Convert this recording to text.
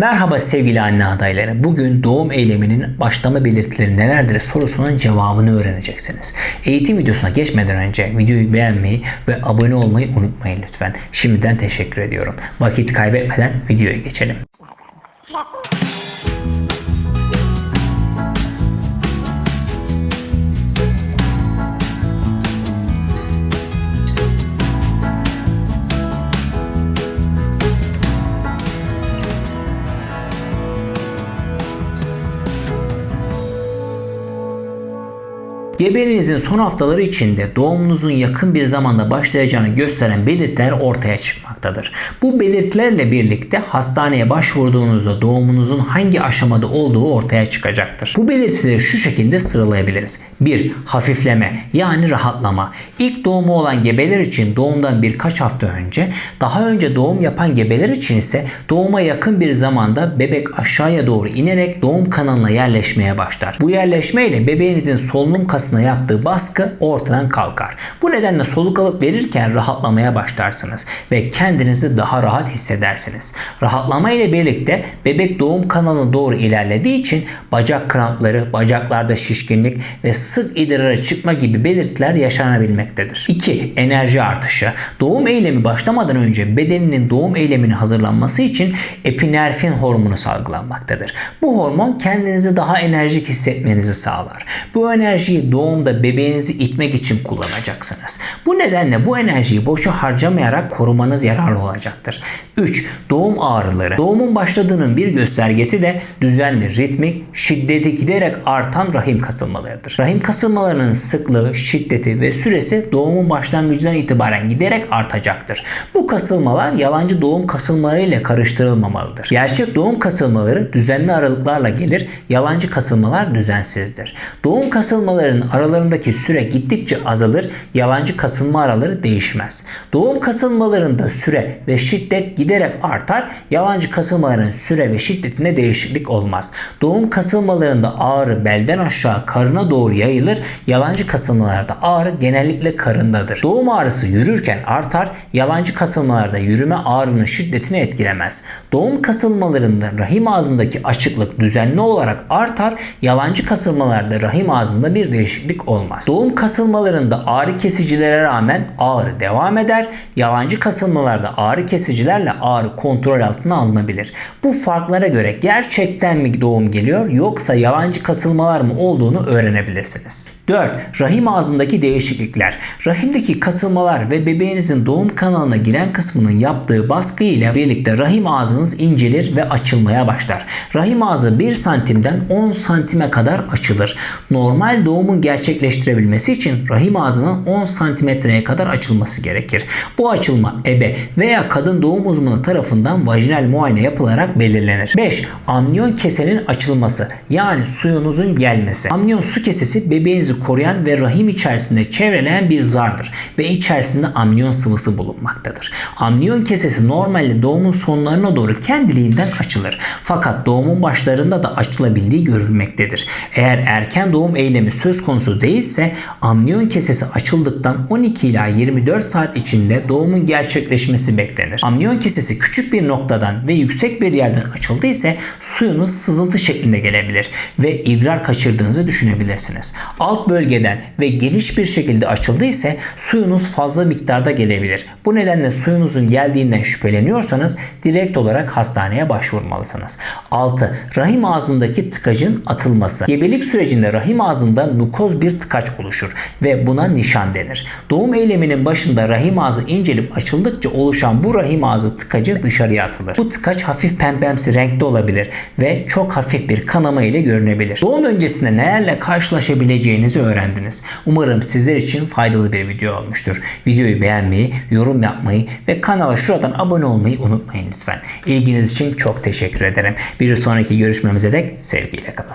Merhaba sevgili anne adayları. Bugün doğum eyleminin başlama belirtileri nelerdir sorusunun cevabını öğreneceksiniz. Eğitim videosuna geçmeden önce videoyu beğenmeyi ve abone olmayı unutmayın lütfen. Şimdiden teşekkür ediyorum. Vakit kaybetmeden videoya geçelim. Gebeliğinizin son haftaları içinde doğumunuzun yakın bir zamanda başlayacağını gösteren belirtiler ortaya çıkmaktadır. Bu belirtilerle birlikte hastaneye başvurduğunuzda doğumunuzun hangi aşamada olduğu ortaya çıkacaktır. Bu belirtileri şu şekilde sıralayabiliriz. 1. Hafifleme yani rahatlama. İlk doğumu olan gebeler için doğumdan birkaç hafta önce, daha önce doğum yapan gebeler için ise doğuma yakın bir zamanda bebek aşağıya doğru inerek doğum kanalına yerleşmeye başlar. Bu yerleşme ile bebeğinizin solunum kasına yaptığı baskı ortadan kalkar. Bu nedenle soluk alıp verirken rahatlamaya başlarsınız ve kendinizi daha rahat hissedersiniz. Rahatlama ile birlikte bebek doğum kanalına doğru ilerlediği için bacak krampları, bacaklarda şişkinlik ve sık idrara çıkma gibi belirtiler yaşanabilmektedir. 2. Enerji artışı. Doğum eylemi başlamadan önce bedeninin doğum eylemine hazırlanması için epinerfin hormonu salgılanmaktadır. Bu hormon kendinizi daha enerjik hissetmenizi sağlar. Bu enerjiyi doğumda bebeğinizi itmek için kullanacaksınız. Bu nedenle bu enerjiyi boşa harcamayarak korumanız yararlı olacaktır. 3. Doğum ağrıları. Doğumun başladığının bir göstergesi de düzenli, ritmik, şiddeti giderek artan rahim kasılmalarıdır. Rahim kasılmalarının sıklığı, şiddeti ve süresi doğumun başlangıcından itibaren giderek artacaktır. Bu kasılmalar yalancı doğum kasılmaları ile karıştırılmamalıdır. Gerçek doğum kasılmaları düzenli aralıklarla gelir, yalancı kasılmalar düzensizdir. Doğum kasılmalarının aralarındaki süre gittikçe azalır, yalancı kasılma araları değişmez. Doğum kasılmalarında süre ve şiddet giderek artar, yalancı kasılmaların süre ve şiddetinde değişiklik olmaz. Doğum kasılmalarında ağrı belden aşağı karına doğru yayılır, yalancı kasılmalarda ağrı genellikle karındadır. Doğum ağrısı yürürken artar, yalancı kasılmalarda yürüme ağrının şiddetini etkilemez. Doğum kasılmalarında rahim ağzındaki açıklık düzenli olarak artar, yalancı kasılmalarda rahim ağzında bir değişiklik olmaz. Doğum kasılmalarında ağrı kesicilere rağmen ağrı devam eder, yalancı kasılmalarda ağrı kesicilerle ağrı kontrol altına alınabilir. Bu farklara göre gerçekten mi doğum geliyor yoksa yalancı kasılmalar mı olduğunu öğrenebilirsiniz. This. 4. Rahim ağzındaki değişiklikler. Rahimdeki kasılmalar ve bebeğinizin doğum kanalına giren kısmının yaptığı baskı ile birlikte rahim ağzınız incelir ve açılmaya başlar. Rahim ağzı 1 santimden 10 santime kadar açılır. Normal doğumun gerçekleştirebilmesi için rahim ağzının 10 santimetreye kadar açılması gerekir. Bu açılma ebe veya kadın doğum uzmanı tarafından vajinal muayene yapılarak belirlenir. 5. Amniyon kesenin açılması yani suyunuzun gelmesi. Amniyon su kesesi bebeğinizi koruyan ve rahim içerisinde çevreleyen bir zardır ve içerisinde amniyon sıvısı bulunmaktadır. Amniyon kesesi normalde doğumun sonlarına doğru kendiliğinden açılır. Fakat doğumun başlarında da açılabildiği görülmektedir. Eğer erken doğum eylemi söz konusu değilse amniyon kesesi açıldıktan 12 ila 24 saat içinde doğumun gerçekleşmesi beklenir. Amniyon kesesi küçük bir noktadan ve yüksek bir yerden açıldıysa suyunuz sızıntı şeklinde gelebilir ve idrar kaçırdığınızı düşünebilirsiniz. Alt bölgeden ve geniş bir şekilde açıldıysa suyunuz fazla miktarda gelebilir. Bu nedenle suyunuzun geldiğinden şüpheleniyorsanız direkt olarak hastaneye başvurmalısınız. 6. Rahim ağzındaki tıkacın atılması. Gebelik sürecinde rahim ağzında mukoz bir tıkaç oluşur ve buna nişan denir. Doğum eyleminin başında rahim ağzı incelip açıldıkça oluşan bu rahim ağzı tıkacı dışarıya atılır. Bu tıkaç hafif pembemsi renkte olabilir ve çok hafif bir kanama ile görünebilir. Doğum öncesinde nelerle karşılaşabileceğinizi öğrendiniz. Umarım sizler için faydalı bir video olmuştur. Videoyu beğenmeyi, yorum yapmayı ve kanala şuradan abone olmayı unutmayın lütfen. İlginiz için çok teşekkür ederim. Bir sonraki görüşmemize dek sevgiyle kalın.